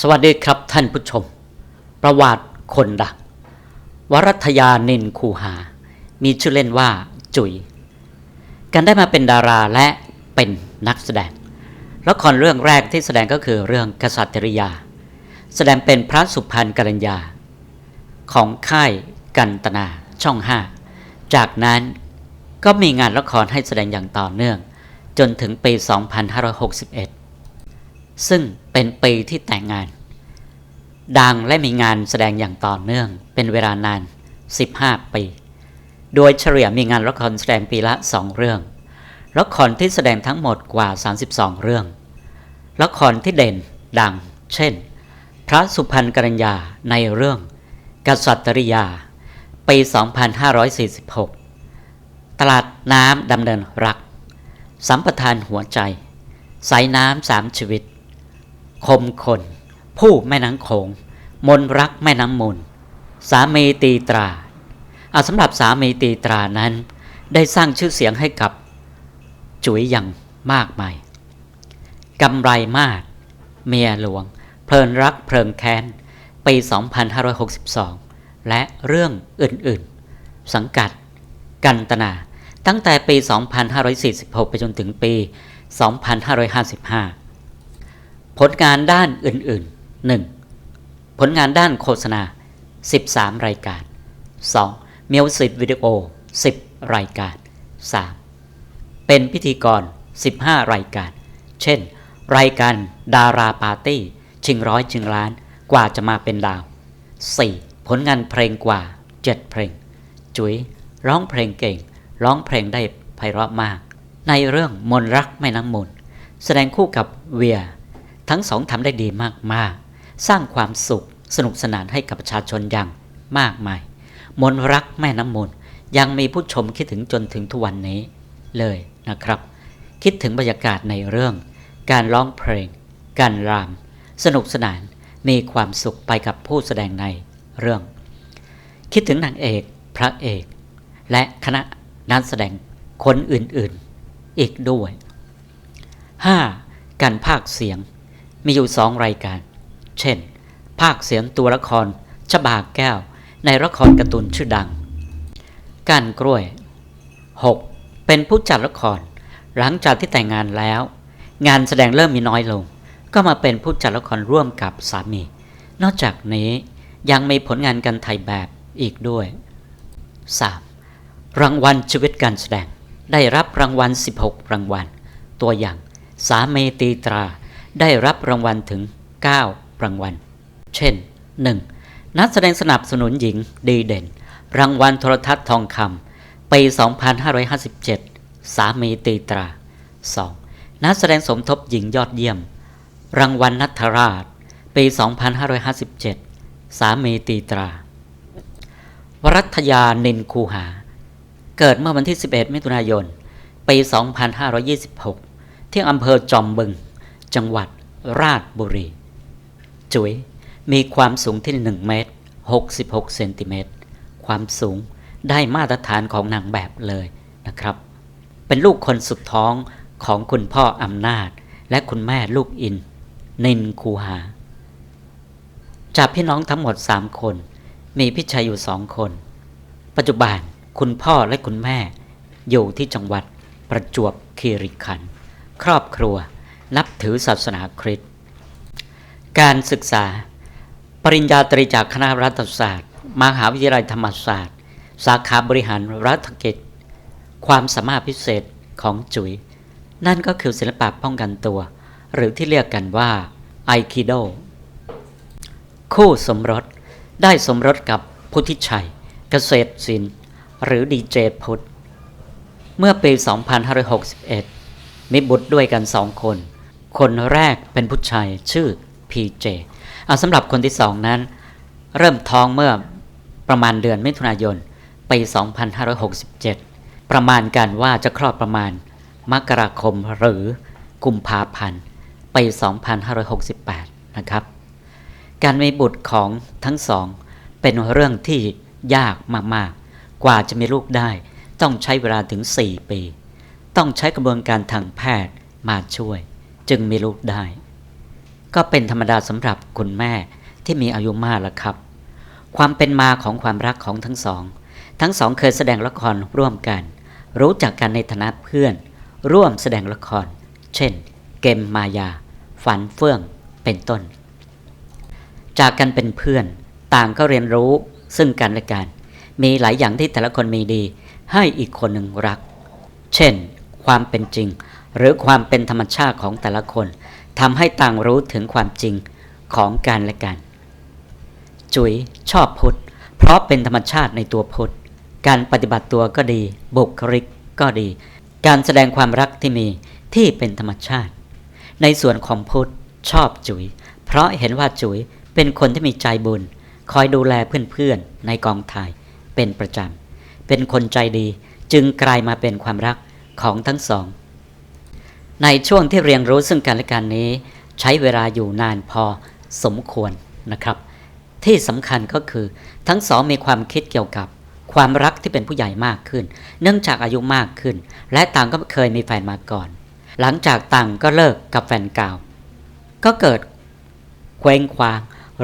สวัสดีครับท่านผู้ชม ประวัติคนดังวรัตยานินคูหา มีชื่อเล่นว่าจุยกันได้มาเป็นดาราและเป็นนักแสดงละครเรื่องแรกที่แสดงก็คือเรื่องกษัตริยา แสดงเป็นพระสุพรรณกัญญา ของค่ายกันตนาช่องห้าจากนั้นก็มีงานละครให้แสดงอย่างต่อเนื่อง จนถึงปี 2561 ซึ่งเป็นปีที่แต่งงาน ดังและมีงานแสดงอย่างต่อเนื่อง เป็นเวลานาน 15 ปี โดยเฉลี่ยมีงานละครแสดงปีละ 2 เรื่อง ละครที่แสดงทั้งหมดกว่า 32 เรื่อง ละครที่เด่นดัง เช่น พระสุพรรณกัญญาในเรื่อง กษัตริยา ปี 2546 ตลาดน้ำดำเนินรัก สัมปทานหัวใจ สายน้ำสามชีวิต คมคน ผู้แม่น้ำโขง มนรักแม่น้ำมูล สามีตีตราเอาสำหรับสามีตีตรานั้น ได้สร้างชื่อเสียงให้กับ จุ๋ยอย่างมากมายกำไรมากเมียหลวง เพลินรักเพลิงแค้น ปี 2562 และเรื่องอื่นๆ สังกัด กันตนา ตั้งแต่ปี 2546 ไปจนถึงปี 2555 ผลงานด้านอื่นๆ 1. ผลงานด้านโฆษณา 13 รายการ 2. มิวสิกวิดีโอ 10 รายการ 3. เป็นพิธีกร 15 รายการ เช่น รายการดาราปาร์ตี้ ชิงร้อยชิงล้านกว่าจะมาเป็นดาว 4. ผลงานเพลงกว่า 7 เพลง จุ๋ยร้องเพลงเก่ง ร้องเพลงได้ไพเราะมาก ในเรื่องมนรักแม่น้ำมูลแสดงคู่กับเวีย ทั้งสองทำได้ดีมากๆ สร้างความสุขสนุกสนานให้กับประชาชนอย่างมากมาย มนรักแม่น้ำมูลยังมีผู้ชมคิดถึงจนถึงทุกวันนี้เลยนะครับ คิดถึงบรรยากาศในเรื่อง การร้องเพลง การราม สนุกสนานมีความสุขไปกับผู้แสดงในเรื่อง คิดถึงนางเอกพระเอก และคณะนักแสดงคนอื่นๆ อีกด้วย 5. การภาคเสียง มีอยู่สองรายการ เช่น ภาคเสียงตัวละครชบาแก้ว ในละครการ์ตูนชื่อดังการกล้วย 6. เป็นผู้จัดละคร หลังจากที่แต่งงานแล้ว งานแสดงเริ่มมีน้อยลง ก็มาเป็นผู้จัดละครร่วมกับสามี นอกจากนี้ยังมีผลงานการถ่ายแบบอีกด้วย 3. รางวัลชีวิตการแสดง ได้รับรางวัล 16 รางวัล ตัวอย่าง สามีตีตรา ได้รับรางวัลถึง 9 รางวัล เช่น 1. นักแสดงสนับสนุนหญิงดีเด่น รางวัลโทรทัศน์ทองคำปี 2557 สามีตีตรา 2. นักแสดงสมทบหญิงยอดเยี่ยม รางวัลนัทราช ปี 2557 สามีตีตราวรัตยานินคูหา เกิดเมื่อวันที่ 11 มิถุนายน ปี 2526 ที่อำเภอจอมบึง จังหวัดราชบุรี จุ๋ยมีความสูงที่ 1 เมตร 66 เซนติเมตร ความสูงได้มาตรฐานของนางแบบเลยนะครับ เป็นลูกคนสุดท้องของคุณพ่ออำนาจ และคุณแม่ลูกอิน นินคูหา จากพี่น้องทั้งหมด 3 คน มีพี่ชายอยู่สองคน ปัจจุบันคุณพ่อและคุณแม่ อยู่ที่จังหวัดประจวบคีรีขันธ์ครอบครัว นับถือศาสนาคริสต์การศึกษา ปริญญาตรีจากคณะรัฐศาสตร์ มหาวิทยาลัยธรรมศาสตร์ สาขาบริหารรัฐกิจ ความสามารถพิเศษของจุ๋ย นั่นก็คือศิลปะป้องกันตัว หรือที่เรียกกันว่าไอคิโดคู่สมรสได้สมรสกับพุทธิชัย เกษตรศิลป์หรือดีเจพุทธ เมื่อปี 2561 มีบุตรด้วยกันสองคน คนแรกเป็นผู้ชายชื่อพีเจเอาสำหรับคนที่สองนั้น เริ่มท้องเมื่อประมาณเดือนมิถุนายนปี 2567 ประมาณกันว่าจะคลอดประมาณ มกราคมหรือกุมภาพันธ์ปี 2568 นะครับ การมีบุตรของทั้งสอง เป็นเรื่องที่ยากมากๆ กว่าจะมีลูกได้ ต้องใช้เวลาถึง 4 ปี ต้องใช้กระบวนการทางแพทย์มาช่วย จึงมีลูกได้ ก็เป็นธรรมดาสำหรับคุณแม่ที่มีอายุมากแล้วครับ ความเป็นมาของความรักของทั้งสอง ทั้งสองเคยแสดงละครร่วมกัน รู้จักกันในฐานะเพื่อน ร่วมแสดงละคร เช่น เกมมายา ฝันเฟื่องเป็นต้น จากกันเป็นเพื่อน ต่างก็เรียนรู้ซึ่งกันและกัน มีหลายอย่างที่แต่ละคนมีดี ให้อีกคนหนึ่งรัก เช่น ความเป็นจริง หรือความเป็นธรรมชาติของแต่ละคนทำให้ต่างรู้ถึงความจริงของกันและกัน จุ๋ยชอบพุทธเพราะเป็นธรรมชาติในตัวพุทธการปฏิบัติตัวก็ดี บุคลิกก็ดี การแสดงความรักที่มีที่เป็นธรรมชาติ ในส่วนของพุทธชอบจุ๋ย เพราะเห็นว่าจุ๋ยเป็นคนที่มีใจบุญ คอยดูแลเพื่อนๆในกองถ่ายเป็นประจำเป็นคนใจดีจึงกลายมาเป็นความรักของทั้งสอง ในช่วงที่เรียนรู้ซึ่งกันและกันนี้ ใช้เวลาอยู่นานพอสมควรนะครับ ที่สำคัญก็คือทั้งสองมีความคิดเกี่ยวกับความรักที่เป็นผู้ใหญ่มากขึ้น เนื่องจากอายุมากขึ้น และต่างก็เคยมีแฟนมาก่อน หลังจากต่างก็เลิกกับแฟนเก่า ก็เกิดเคว้งคว้าง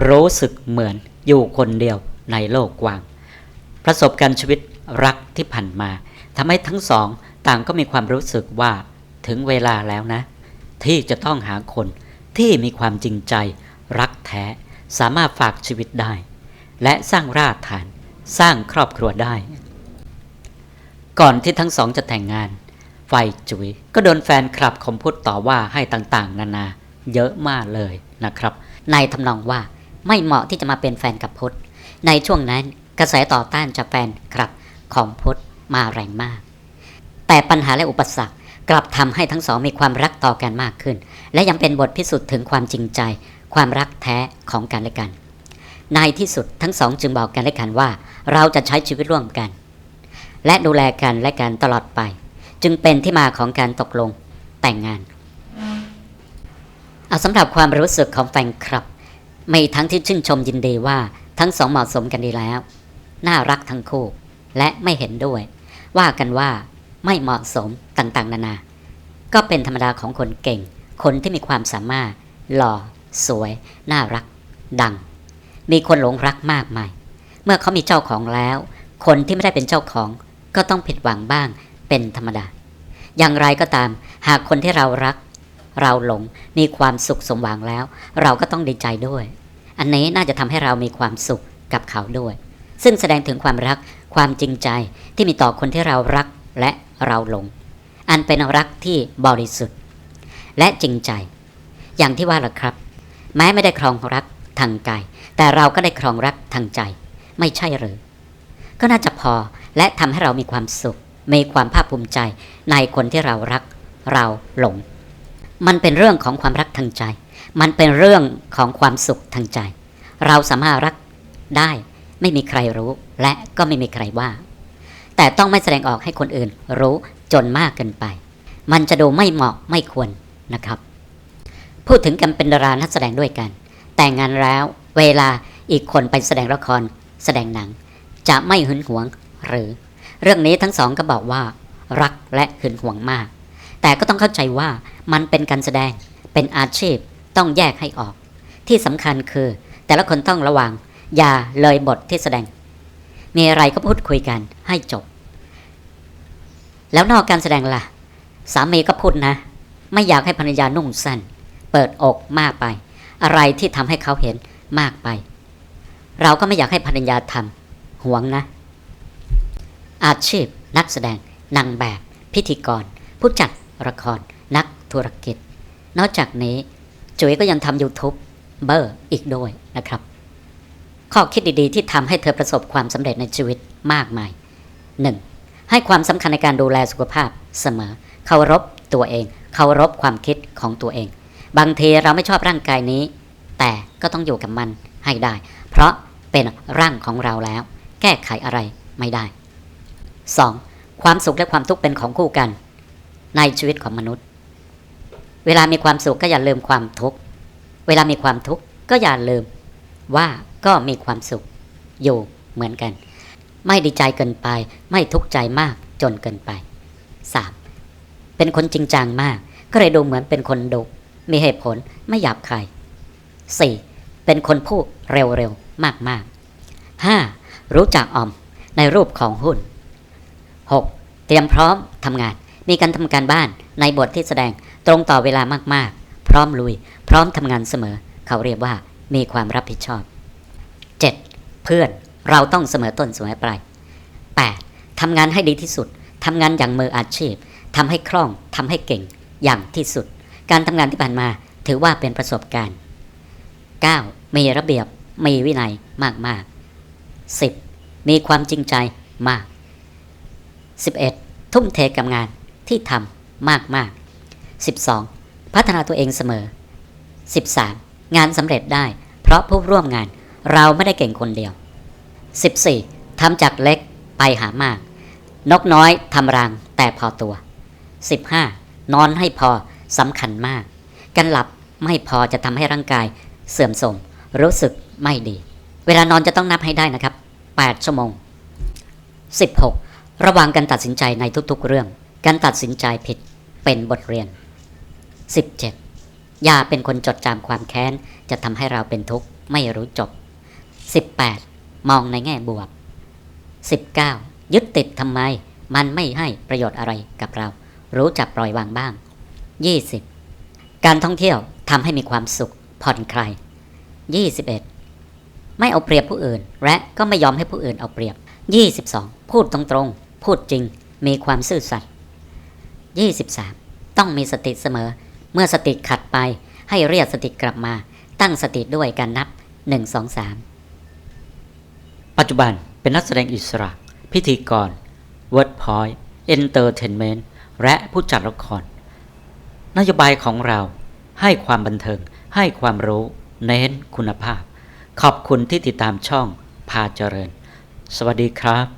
รู้สึกเหมือนอยู่คนเดียวในโลกกว้าง ประสบการณ์ชีวิตรักที่ผ่านมาทำให้ทั้งสองต่างก็มีความรู้สึกว่า ถึงเวลาแล้วนะ ที่จะต้องหาคนที่มีความจริงใจ รักแท้ สามารถฝากชีวิตได้ และสร้างรากฐาน สร้างครอบครัวได้ ก่อนที่ทั้งสองจะแต่งงาน ฝ่ายจุ๋ยก็โดนแฟนคลับคมพุทธต่อว่าให้ต่างๆ นานา เยอะมากเลยนะครับ ในทำนองว่าไม่เหมาะที่จะมาเป็นแฟนกับพุทธในช่วงนั้นกระแสต่อต้านจากแฟนคลับของพุทธมาแรงมาก แต่ปัญหาและอุปสรรค กลับทำให้ทั้งสองมีความรักต่อกันมากขึ้น และยังเป็นบทพิสูจน์ถึงความจริงใจ ความรักแท้ของกันและกัน ในที่สุดทั้งสองจึงบอกกันและกันว่า เราจะใช้ชีวิตร่วมกัน และดูแลกันและกันตลอดไป จึงเป็นที่มาของการตกลงแต่งงานเอาสำหรับความรู้สึกของแฟนคลับ มีทั้งที่ชื่นชมยินดีว่าทั้งสองเหมาะสมกันดีแล้ว น่ารักทั้งคู่ และไม่เห็นด้วย ว่ากันว่า ไม่เหมาะสมต่างๆ นานา ก็เป็นธรรมดาของคนเก่ง คนที่มีความสามารถ หล่อ สวย น่ารัก ดัง มีคนหลงรักมากมาย เมื่อเขามีเจ้าของแล้ว คนที่ไม่ได้เป็นเจ้าของ ก็ต้องผิดหวังบ้างเป็นธรรมดา อย่างไรก็ตาม หากคนที่เรารัก เราหลงมีความสุขสมหวังแล้ว เราก็ต้องดีใจด้วย อันนี้น่าจะทำให้เรามีความสุขกับเขาด้วย ซึ่งแสดงถึงความรักความจริงใจที่มีต่อคนที่เรารัก และเราหลง อันเป็นรักที่บริสุทธิ์ และจริงใจ อย่างที่ว่าล่ะครับ แม้ไม่ได้ครองรักทางกาย แต่เราก็ได้ครองรักทางใจ ไม่ใช่หรือ ก็น่าจะพอและทำให้เรามีความสุข มีความภาคภูมิใจในคนที่เรารัก เราหลง มันเป็นเรื่องของความรักทางใจ มันเป็นเรื่องของความสุขทางใจ เราสามารถรักได้ ไม่มีใครรู้ และก็ไม่มีใครว่า แต่ต้องไม่แสดงออกให้คนอื่นรู้จนมากเกินไป มันจะดูไม่เหมาะไม่ควรนะครับ พูดถึงกันเป็นดารานักแสดงด้วยกัน แต่งงานแล้วเวลาอีกคนไปแสดงละคร แสดงหนัง จะไม่หึงหวงหรือ เรื่องนี้ทั้งสองก็บอกว่า รักและหึงหวงมาก แต่ก็ต้องเข้าใจว่ามันเป็นการแสดงเป็นอาชีพต้องแยกให้ออก ที่สำคัญคือ แต่ละคนต้องระวังอย่าเลยบทที่แสดงมีอะไรก็พูดคุยกันให้จบ แล้วนอกการแสดงล่ะ สามีก็พูดนะ ไม่อยากให้ภรรยานุ่งสั้นเปิดอกมากไป อะไรที่ทำให้เขาเห็นมากไป เราก็ไม่อยากให้ภรรยาทำห่วงนะ อาชีพ นักแสดงนางแบบ พิธีกร ผู้จัดละคร นักธุรกิจ นอกจากนี้ จุ๋ยก็ยังทำ YouTube เบอร์อีกด้วยนะครับ ข้อคิดดีๆ ที่ทำให้เธอประสบความสำเร็จในชีวิตมากมาย 1. ให้ความสำคัญในการดูแลสุขภาพเสมอ เคารพตัวเอง เคารพความคิดของตัวเอง บางทีเราไม่ชอบร่างกายนี้ แต่ก็ต้องอยู่กับมันให้ได้ เพราะเป็นร่างของเราแล้ว แก้ไขอะไรไม่ได้ 2. ความสุขและความทุกข์เป็นของคู่กัน ในชีวิตของมนุษย์ เวลามีความสุขก็อย่าลืมความทุกข์ เวลามีความทุกข์ก็อย่าลืมว่าก็มีความสุขอยู่เหมือนกัน ไม่ดีใจเกินไป ไม่ทุกข์ใจมากจนเกินไป 3. เป็นคนจริงจังมาก ก็เลยดูเหมือนเป็นคนดุมีเหตุผลไม่หยาบคาย 4. เป็นคนพูดเร็วๆ มากๆ 5. รู้จักออมในรูปของหุ้น 6. เตรียมพร้อมทำงาน มีการทำการบ้านในบทที่แสดงตรงต่อเวลามากๆ พร้อมลุย พร้อมทำงานเสมอ เขาเรียกว่ามีความรับผิดชอบ 7. เพื่อน เราต้องเสมอต้นเสมอปลาย 8. ทำงานให้ดีที่สุด ทำงานอย่างมืออาชีพ ทำให้คล่อง ทำให้เก่ง อย่างที่สุด การทำงานที่ผ่านมาถือว่าเป็นประสบการณ์ 9. มีระเบียบ มีวินัยมากๆ 10. มีความจริงใจมาก 11. ทุ่มเทกับงานที่ทำมากๆ 12. พัฒนาตัวเองเสมอ 13. งานสำเร็จได้ เพราะผู้ร่วมงานเราไม่ได้เก่งคนเดียว 14. ทำจากเล็กไปหามาก นกน้อยทำรังแต่พอตัว 15. นอนให้พอสำคัญมาก การหลับไม่พอจะทำให้ร่างกายเสื่อมโทรมรู้สึกไม่ดี เวลานอนจะต้องนับให้ได้นะครับ 8 ชั่วโมง 16. ระวังการตัดสินใจในทุกๆเรื่อง การตัดสินใจผิดเป็นบทเรียน 17. อย่าเป็นคนจดจำความแค้น จะทำให้เราเป็นทุกข์ไม่รู้จบ 18. มองในแง่บวก 19. ยึดติดทำไม มันไม่ให้ประโยชน์อะไรกับเรา รู้จักปล่อยวางบ้าง 20. การท่องเที่ยวทำให้มีความสุขผ่อนคลาย 21. ไม่เอาเปรียบผู้อื่น และก็ไม่ยอมให้ผู้อื่นเอาเปรียบ 22. พูดตรงๆ พูดจริง มีความซื่อสัตย์ 23. ต้องมีสติเสมอ เมื่อสติขัดไปให้เรียกสติกลับมา ตั้งสติด้วยการนับ 1 2 3 ปัจจุบันเป็นนักแสดงอิสระ พิธีกร Wordpoint Entertainment และผู้จัดละคร นโยบายของเราให้ความบันเทิง ให้ความรู้ เน้นคุณภาพ ขอบคุณที่ติดตามช่องพาเจริญ สวัสดีครับ